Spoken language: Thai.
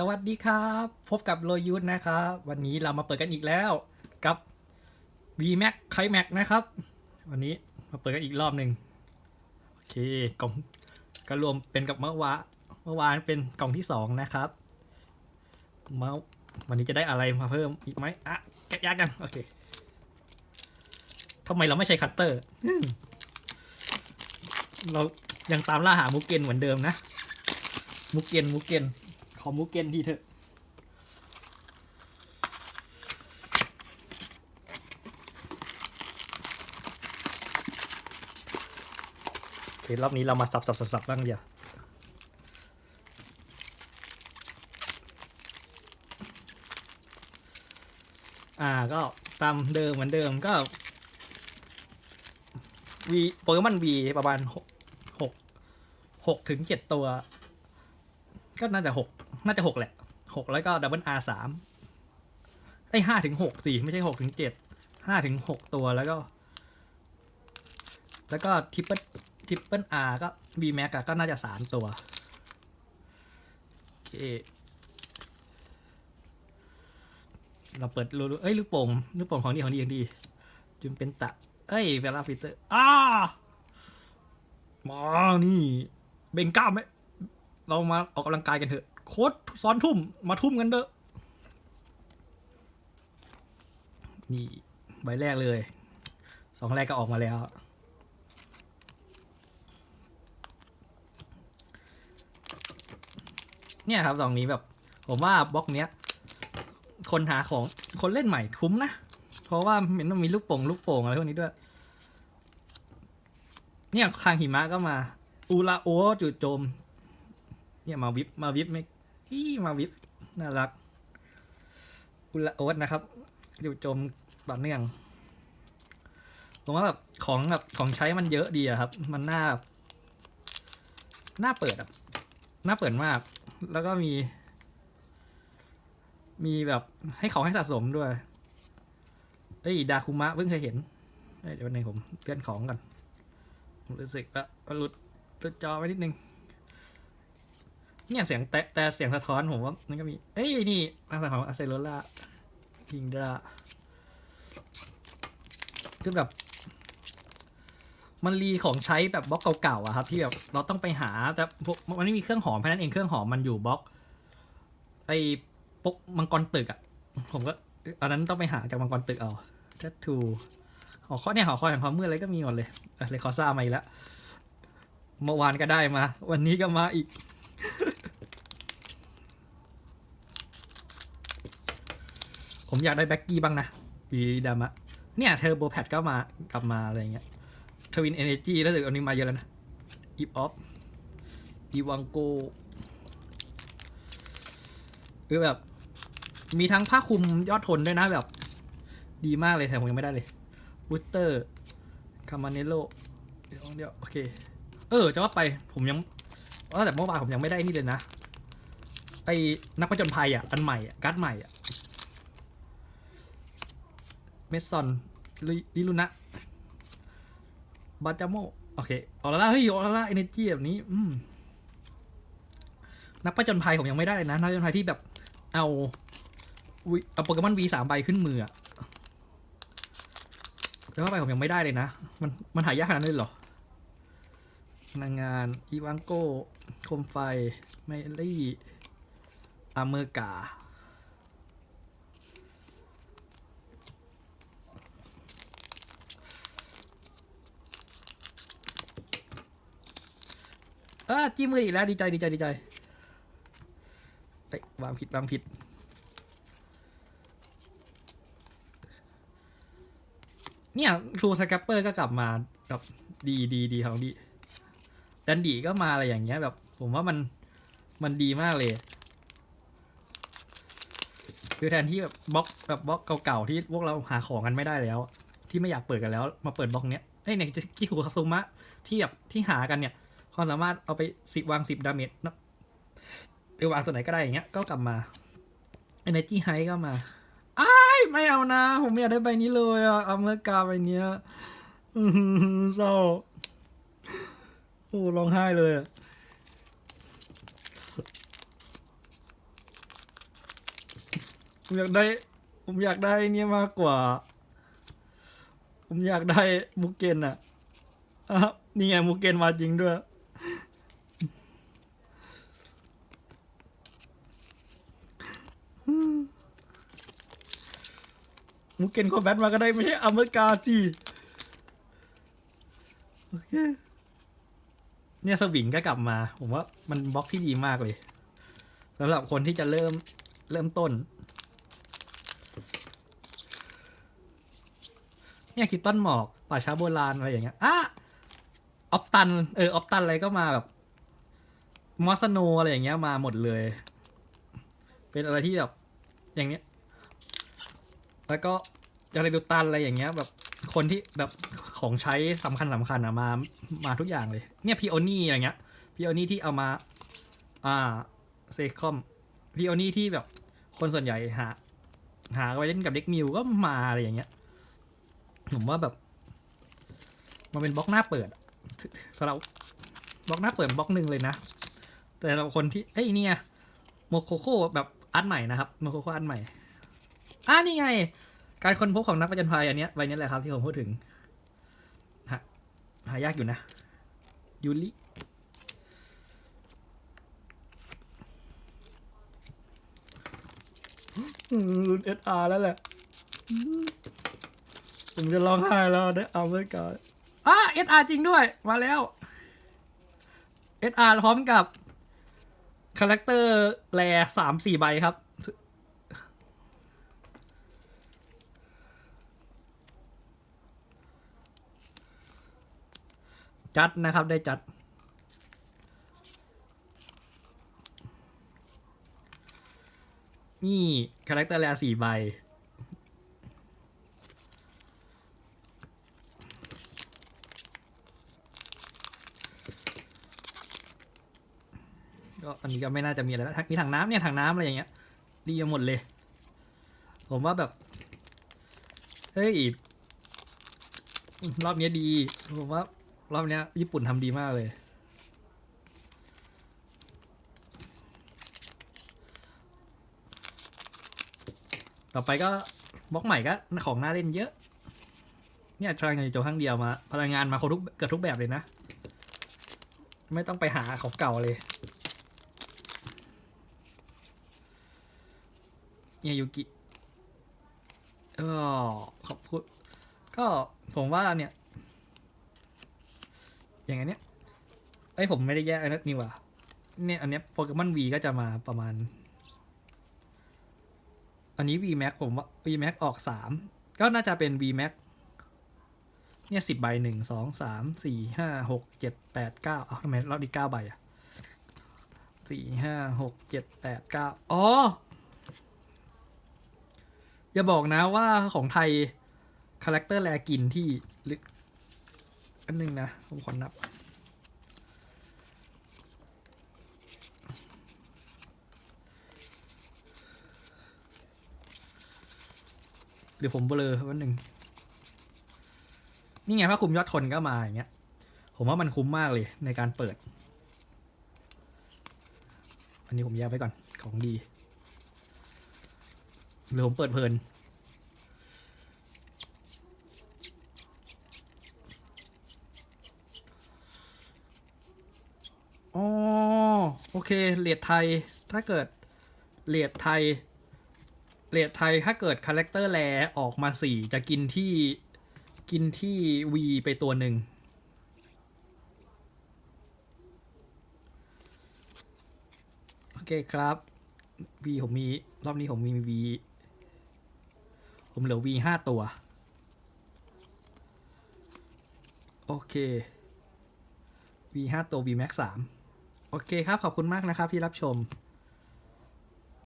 สวัสดีครับ พบกับโรยุทธนะครับ วันนี้เรามาเปิดกันอีกแล้วกับ VMAX ไคแม็กนะครับ วันนี้มาเปิดกันอีกรอบหนึ่งโอเคกล่องก็รวมเป็นกับเมื่อวานเมื่อวานเป็นกล่องที่สองนะครับมาวันนี้จะได้อะไรมาเพิ่มอีกไหมอะแกะยากกันโอเคทำไมเราไม่ใช้คัตเตอร์ เรายังตามล่าหามุกเกนเหมือนเดิมนะ มุกเกนมุกเกน ขอมุกเกนทีเถอะโอเครอบนี้เรามาสับสับสับสับบ้างเดียวอ่าก็ตามเดิมเหมือนเดิมก็วีโปเกมอนวีประมาณหกหกหกถึงเจ็ดตัว ก็น่าจะหก น่าจะหกแหละหกแล้วก็ดับเบิลอาร์สามไอห้าถึงหกสี่ไม่ใช่หกถึงเจ็ดห้าถึงหกตัวแล้วก็ แล้วก็ทริปเปิลทริปเปิลอาร์ก็บีแม็กก็น่าจะสามตัวโอเคเราเปิดรูเอ้ยลูกโป่งลูกโป่งของดีของดีของดีจุนเป็นตะ เอ้ยเวลาฟิเตอร์อ้ามานี่ เบงก้าไหมเรามาออกกำลังกายกันเถอะ โค้ดซ้อนทุ่มมาทุ่มกันเถอนี่ ใบแรกเลย สองแรกก็ออกมาแล้ว เนี่ยครับสองนี้แบบ ผมว่าบล็อกเนี้ย คนหาของคนเล่นใหม่คุ้มนะ เพราะว่าเห็นมันมีลูกโป่งลูกโป่งอะไรพวกนี้ด้วย เนี่ยคางหิมะก็มา อูราโอจุดโจม เนี่ยมาวิบมาวิบไม่ อีมาวิบน่ารักอูราโอ๊ตนะครับจุดโจมต่อเนื่องผมว่าแบบของแบบของใช้มันเยอะดีอะครับ มันน่า น่าเปิดอะน่าเปิดมาก แล้วก็มี มีแบบให้ของให้สะสมด้วย เอ้ย ดาคุมะเพิ่งเคยเห็น เดี๋ยววันหนึงผมเปลี่ยนของกันผมรู้สึกว่าหลุดหลุดจอไปนิดนึง เนี่ยเสียงแต่แต่เสียงสะท้อนผมว่ามันก็มี เอ้ยนี่ทางของอาเซโรล่าคิงดาคือแบบ มันรีของใช้แบบบล็อกเก่าๆอะครับที่แบบเราต้องไปหาแต่พวกมันไม่มีเครื่องหอมเพราะนั้นเองเครื่องหอมมันอยู่บล็อกไอ้ปกมังกรตึกอะผมก็อันนั้นต้องไปหาจากมังกรตึกเอาแททูหอข้อเนี่ยหอคอยแห่งความมืดอะไรก็มีหมดเลยเลยคอซ่ามาอีกแล้วเมื่อวานก็ได้มา วันนี้ก็มาอีก ผมอยากได้แบ็กกี้บ้างนะวีดามะเนี่ยเทอร์โบแพดก็มากลับมาอะไรเงี้ยทวินเอเนจีแล้วสึกอันนี้มาเยอะแล้วนะอีฟออฟอีวังโกคือแบบ มีทั้งผ้าคลุมยอดทนด้วยนะแบบ ดีมากเลยแต่ผมยังไม่ได้เลยบูสเตอร์คามาเนโลเดี๋ยวเดี๋ยวโอเค เออ จะว่าไปผมยัง ว่าแต่เมื่อวานผมยังไม่ได้นี่เลยนะไอ้นักผจญภัยอะอันใหม่อะการ์ดใหม่อะเมสซอนลิลุนะบาจาโมโอเคออร่าเฮ้ยออร่าเอเนจีแบบนี้ อืมนักผจญภัยผมยังไม่ได้นะนักผจญภัยที่แบบ เอาวิเอาโปเกมอนวีสามใบขึ้นมืออะแล้วเข้าไปผมยังไม่ได้เลยนะ มันมันหายากขนาดนั้นเลยเหรอ พลังงาน อีวังโกโคมไฟ ไมลี่อาเมอร์กา เออจิ้มมืออีกแล้ว ดีใจ ดีใจ ดีใจเอ้ยวางผิด วางผิดเนี่ยครูสแคปเปอร์ก็กลับมาแบบดีดีดีของดี ดันดีก็มาอะไรอย่างเงี้ยแบบ ผมว่ามันมันดีมากเลย คือแทนที่แบบบล็อกแบบบล็อกเก่าๆที่พวกเราหาของกันไม่ได้แล้ว ที่ไม่อยากเปิดกันแล้ว มาเปิดบล็อกเนี้ยเอ้เนี่ยที่คูคาซุมะที่แบบที่หากันเนี่ยความสามารถเอาไปสิบวางสิบดาเมจนะไปวางตัวไหนก็ได้อย่างเงี้ยก็กลับมา Energy High ก็มาอ้ายไม่เอานะ ผมไม่อยากได้ใบนี้เลยอะอเมริกาใบเนี้ยเศร้า โอ้ร้องไห้เลยอะผมอยากได้ ผมอยากได้เนี่ยมากกว่า ผมอยากได้มุกเกนอะอะนี่ไงมุกเกนมาจริงด้วยมุกเกนคอมแบทมาก็ได้ไม่ใช่อเมริกาสิโอเค เนี่ยสวิงก็กลับมา ผมว่ามันบล็อกที่ดีมากเลยสำหรับคนที่จะเริ่มเริ่มต้น เนี่ยคิดต้นหมอกป่าช้าโบราณอะไรอย่างเงี้ยอะออฟตัน เออออฟตันอะไรก็มาแบบมอสโนอะไรอย่างเงี้ยมาหมดเลย เป็นอะไรที่แบบอย่างเงี้ย แล้วก็จาเรดูตันอะไรอย่างเงี้ยแบบ คนที่แบบของใช้สำคัญสำคัญอะมามาทุกอย่างเลย เนี่ยพีโอนี่อะไรเงี้ยพีโอนี่ที่เอามา อ่าเซคอมพีโอนี่ที่แบบคนส่วนใหญ่หา หาไว้เล่นกับเด็กมิวก็มาอะไรอย่างเงี้ยผมว่าแบบ มันเป็นบล็อกหน้าเปิดสำหรับบล็อกหน้าเปิดบล็อกหนึ่งเลยนะ แต่เราคนที่เอ้ยเนี่ยโมโคโคแบบอัดใหม่นะครับโมโคโคอัดใหม่อ่านี่ไง การค้นพบของนักประจนภัยอันเนี้ยใบเนี้ยแหละครับที่ผมพูดถึงหาหายากอยู่นะยูริรุ่นเอสอาร์แล้วแหละ ผมจะร้องไห้แล้วได้เอาไว้ก่อนอะเอสอาร์จริงด้วย มาแล้วเอสอาร์พร้อมกับ คาแรคเตอร์แรสามสี่ใบครับ จัดนะครับได้จัด นี่คาแรคเตอร์แรสี่ใบ ก็อันนี้ก็ไม่น่าจะมีอะไรแล้วมีถังน้ำเนี่ยถังน้ำอะไรอย่างเงี้ยดีหมดเลย ผมว่าแบบ เฮ้ยรอบเนี้ยดี ผมว่า รอบเนี้ยญี่ปุ่นทำดีมากเลย ต่อไปก็บล็อกใหม่ก็ของน่าเล่นเยอะ เนี่ยทรายงานโจข้างเดียวมา พลังงานมาครบทุกเกือบทุกแบบเลยนะ ไม่ต้องไปหาของเก่าเลย เนี่ยยูกิเออขอบคุณก็ผมว่าเนี่ย อย่างเนี้ยไอ้ยผมไม่ได้แยกอันนั้นนี่ว่าเนี่ยอันเนี้ยโปเกมอนวีก็จะมาประมาณ อันนี้ V Max ผมว่า V Max ออกสามก็น่าจะเป็น V Max เนี่ยสิบใบหนึ่งสองสามสี่ห้าหกเจ็ดแปดเก้าเอ้าทำไมรอบนี้เก้าใบอะสี่ห้าหกเจ็ดแปดเก้าอ๋อ อย่าบอกนะว่าของไทย คาแรคเตอร์แลกินที่ อันหนึ่งนะ ผมขอนับ เดี๋ยวผมเบลอวันหนึ่ง นี่ไงพระคุมยอดทนก็มาอย่างเงี้ย ผมว่ามันคุ้มมากเลยในการเปิด อันนี้ผมแยกไว้ก่อนของดีหรือผมเปิดเพลิน อ๋อโอเคเลดไทย ถ้าเกิดเลดไทยเลดไทยถ้าเกิดคาแรคเตอร์แลออกมาสี่จะกินที่กินที่วีไปตัวหนึ่งโอเคครับวีผมมี รอบนี้ผมมีวีผมเหลือวีห้าตัว โอเค V ห้าตัว V Max สาม โอเคครับ ขอบคุณมากนะครับที่รับชม